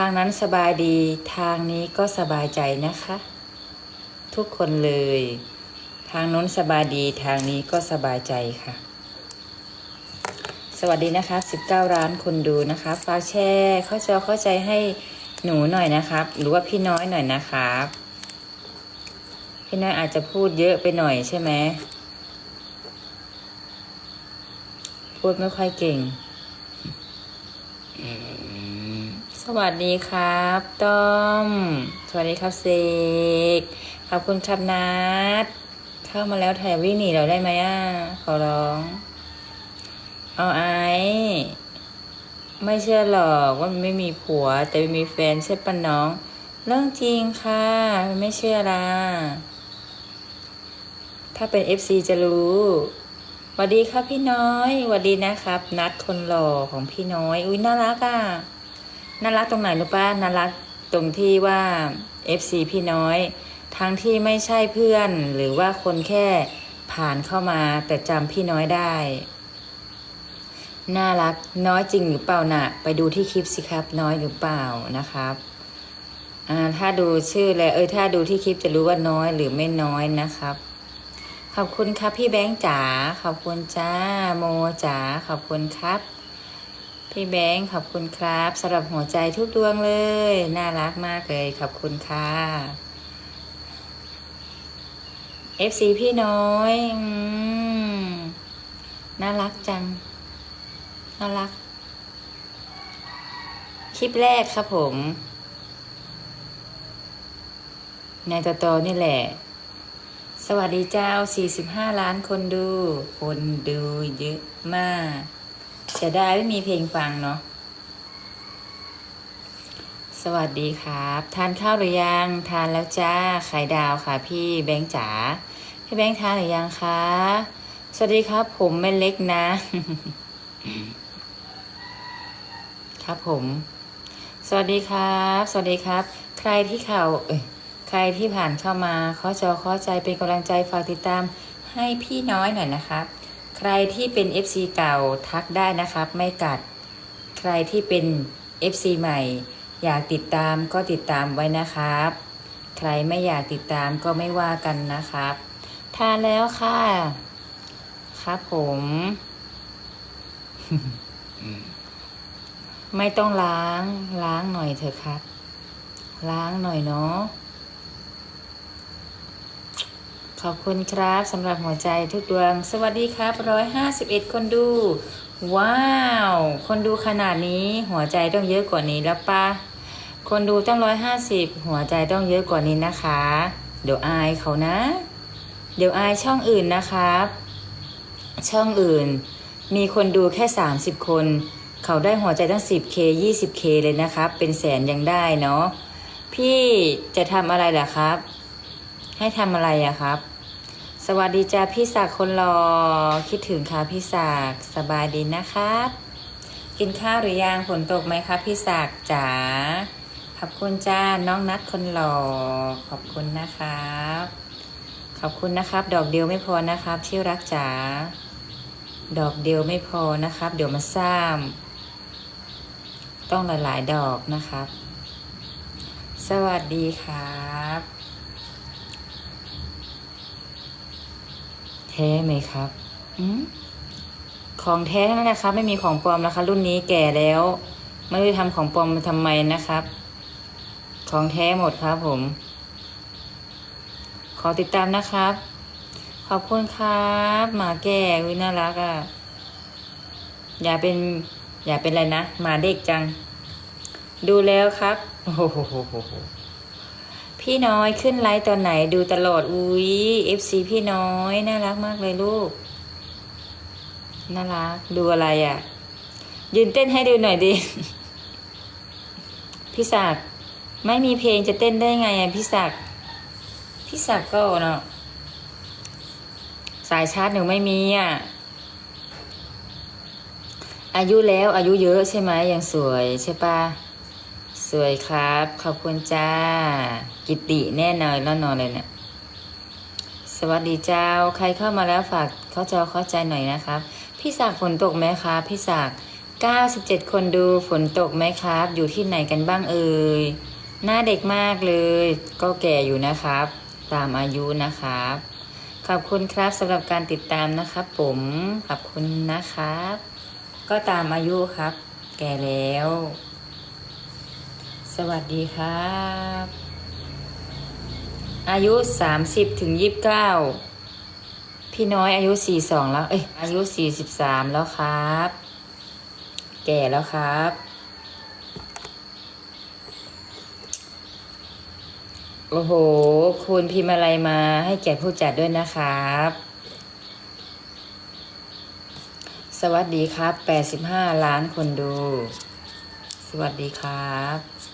ทางนั้นสบายดีทางนี้ก็สบายใจนะคะ ทุกคนเลย ทางนู้นสบายดีทางนี้ก็สบายใจค่ะ สวัสดีนะคะ 19ร้านคนดูนะคะฝากแชร์เข้าจอเข้าใจให้หนูหน่อยนะครับ หรือว่าพี่น้อยหน่อยนะครับพี่น้อยอาจจะพูดเยอะไปหน่อยใช่ไหมพูดไม่ค่อยเก่ง สวัสดีครับต้อม สวัสดีครับเซกขอบคุณครับนัดเข้ามาแล้วถ่ายวิ่งหนีเราได้ไหมอะ ขอร้อง เอาไอ้ไม่เชื่อหรอกว่ามันไม่มีผัว แต่มีแฟนใช่ปะน้อง เรื่องจริงค่ะ ไม่เชื่อละถ้าเป็นเอฟซีจะรู้สวัสดีครับพี่น้อยสวัสดีนะครับ นัดคนหล่อของพี่น้อย อุ้ยน่ารักอะ น่ารักตรงไหนรู้ป้าน่ารักตรงที่ว่า FC พี่น้อย ทั้งที่ไม่ใช่เพื่อน หรือว่าคนแค่ผ่านเข้ามาแต่จำพี่น้อยได้ น่ารักน้อยจริงหรือเปล่าน่ะ ไปดูที่คลิปสิครับน้อยหรือเปล่านะครับอ่าถ้าดูชื่อแล้วเออถ้าดูที่คลิปจะรู้ว่าน้อยหรือไม่น้อยนะครับ ขอบคุณครับพี่แบงค์จ๋าขอบคุณจ้าโมจ๋าขอบคุณครับ พี่แบงค์ขอบคุณครับสำหรับหัวใจทุกดวงเลย น่ารักมากเลย ขอบคุณค่ะ FC พี่น้อยอน่ารักจัง น่ารัก คลิปแรกครับผมในตอตนี่แหละ สวัสดีเจ้า 45 ล้านคนดู คนดูเยอะมาก เสียดายไม่มีเพลงฟังเนาะ สวัสดีครับ ทานข้าวหรือยัง ทานแล้วจ้า ไข่ดาวค่ะพี่แบงค์จ๋า พี่แบงค์ทานหรือยังคะ สวัสดีครับ ผมไม่เล็กนะ ครับผม สวัสดีครับ สวัสดีครับ ใครที่เข่าเอ้ยใครที่ผ่านเข้ามาขอจอขอใจเป็นกำลังใจฝากติดตามให้พี่น้อยหน่อยนะครับ รที่เป็น FC เก่าทักได้นะครับ ไม่กัด ใครที่เป็น FC ใหม่ อยากติดตามก็ติดตามไว้นะครับ ใครไม่อยากติดตามก็ไม่ว่ากันนะครับทานแล้วค่ะ ครับผม ไม่ต้องล้าง ล้างหน่อยเถอะครับ ล้างหน่อยเนาะ ขอบคุณครับสำหรับหัวใจทุกดวง สวัสดีครับร้อยห้าสิบเอ็ดคนดู ว้าว คนดูขนาดนี้หัวใจต้องเยอะกว่านี้แล้วปะคนดูตั้งร้อยห้าสิบหัวใจต้องเยอะกว่านี้นะคะ เดี๋ยวอายเขานะ เดี๋ยวอายช่องอื่นนะครับ ช่องอื่น มีคนดูแค่สามสิบคน เขาได้หัวใจตั้งสิบเคยี่สิบเคเลยนะครับ เป็นแสนยังได้เนาะพี่จะทำอะไรล่ะครับ ให้ทำอะไรอะครับ สวัสดีจ้าพี่ศักคนรอคิดถึงค่ะพี่ศักสบายดีนะครับ กินข้าวหรือยังฝนตกไหมครับพี่ศักจ๋าขอบคุณจ้าน้องนัดคนหล่อขอบคุณนะครับ ขอบคุณนะครับ ดอกเดียวไม่พอนะครับ ที่รักจ๋าดอกเดียวไม่พอนะครับ เดี๋ยวมาซ้ำต้องหลายๆ ดอกนะครับ สวัสดีครับ แท้ไหมครับอืมของแท้ทั้งนั้นนะครับ ไม่มีของปลอมนะคะ รุ่นนี้แก่แล้ว ไม่ได้ทำของปลอมมาทำไมนะครับ ของแท้หมดครับผม ขอติดตามนะครับ ขอบคุณครับหมาแก่วิน่ารักอะ่ะอย่าเป็น อย่าเป็นอะไรนะหมาเด็กจัง ดูแล้วครับ โอ้โห พี่น้อยขึ้นไลฟ์ตอนไหนดูตลอด อุ้ย FC พี่น้อยน่ารักมากเลยลูก น่ารัก ดูอะไรอะ่ะ ยืนเต้นให้ดูหน่อยดิ พี่ศักดิ์ไม่มีเพลงจะเต้นได้ไงอะพี่ศักดิ์พี่ศักดิ์ก็เนาะสายชาร์จหนูไม่มีอะ อายุแล้วอายุเยอะใช่ไหมยังสวยใช่ปะ สวยครับ ขอบคุณจ้า กิติแน่นอนแล้วนอนเลยเนี่ยสวัสดีเจ้า ใครเข้ามาแล้วฝากเข้าจอเข้าใจหน่อยนะครับ พี่ศักฝนตกไหมคะพี่ศัก97 คนดูฝนตกไหมครับ อยู่ที่ไหนกันบ้างเอ่ยหน้าเด็กมากเลย ก็แก่อยู่นะครับ ตามอายุนะครับ ขอบคุณครับสำหรับการติดตามนะครับผมขอบคุณนะครับ ก็ตามอายุครับ แก่แล้ว สวัสดีครับ อายุ 30ถึง29 พี่น้อยอายุ 42 แล้ว เอ้ย อายุ 43 แล้วครับ แก่แล้วครับ โอ้โห คุณพิมพ์อะไรมาให้แก่ผู้จัดด้วยนะครับ สวัสดีครับ 85 ล้านคนดู สวัสดีครับ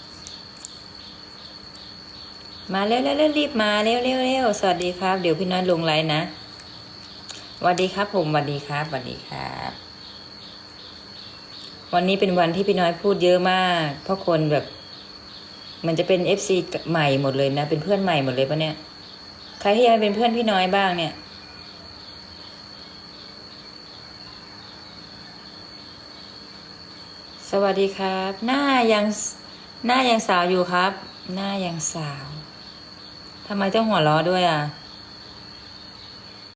มาเร็วๆรีบมาเร็วๆเร็วสวัสดีครับ เดี๋ยวพี่น้อยลงไลน์นะสวัสดีครับ ผมสวัสดีครับสวัสดีครับ วันนี้เป็นวันที่พี่น้อยพูดเยอะมาก เพราะคนแบบ มันจะเป็นเอฟซีใหม่หมดเลยนะ เป็นเพื่อนใหม่หมดเลยปะเนี่ย ใครที่ยังเป็นเพื่อนพี่น้อยบ้างเนี่ยสวัสดีครับ หน้ายังหน้ายังสาวอยู่ครับ หน้ายังสาว ทำไมต้าหัวล้อด้วยอะ